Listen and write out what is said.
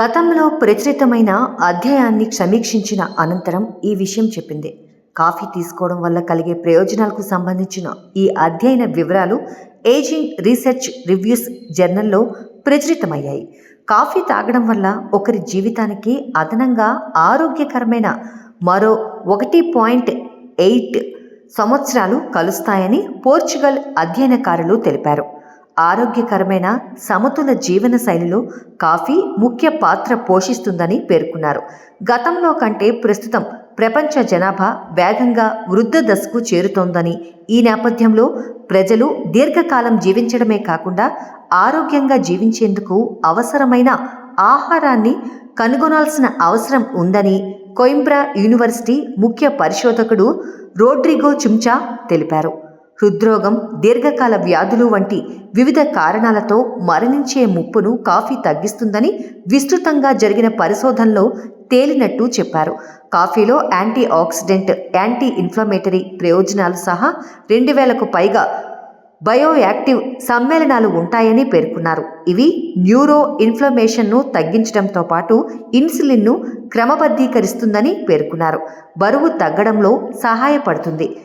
గతంలో ప్రచురితమైన అధ్యాయాన్ని సమీక్షించిన అనంతరం ఈ విషయం చెప్పింది. కాఫీ తీసుకోవడం వల్ల కలిగే ప్రయోజనాలకు సంబంధించిన ఈ అధ్యయన వివరాలు ఏజింగ్ రీసెర్చ్ రివ్యూస్ జర్నల్లో ప్రచురితమయ్యాయి. కాఫీ తాగడం వల్ల ఒకరి జీవితానికి అదనంగా ఆరోగ్యకరమైన మరో ఒకటి పాయింట్ ఎయిట్ సంవత్సరాలు కలుస్తాయని పోర్చుగల్ అధ్యయనకారులు తెలిపారు. ఆరోగ్యకరమైన సమతుల జీవన శైలిలో కాఫీ ముఖ్య పాత్ర పోషిస్తుందని పేర్కొన్నారు. గతంలో కంటే ప్రస్తుతం ప్రపంచ జనాభా వేగంగా వృద్ధ దశకు చేరుతోందని ఈ నేపథ్యంలో ప్రజలు దీర్ఘకాలం జీవించడమే కాకుండా ఆరోగ్యంగా జీవించేందుకు అవసరమైన ఆహారాన్ని కనుగొనాల్సిన అవసరం ఉందని కోయింబ్రా యూనివర్సిటీ ముఖ్య పరిశోధకుడు రోడ్రిగో చుంచా తెలిపారు. హృద్రోగం దీర్ఘకాల వ్యాధులు వంటి వివిధ కారణాలతో మరణించే ముప్పును కాఫీ తగ్గిస్తుందని విస్తృతంగా జరిగిన పరిశోధనలో తేలినట్టు చెప్పారు. కాఫీలో యాంటీ ఆక్సిడెంట్ యాంటీ ఇన్ఫ్లమేటరీ ప్రయోజనాలు సహా రెండు వేలకు పైగా బయోయాక్టివ్ సమ్మేళనాలు ఉంటాయని పేర్కొన్నారు. ఇవి న్యూరో ఇన్ఫ్లమేషన్ను తగ్గించడంతో పాటు ఇన్సులిన్ను క్రమబద్ధీకరిస్తుందని పేర్కొన్నారు. బరువు తగ్గడంలో సహాయపడుతుంది.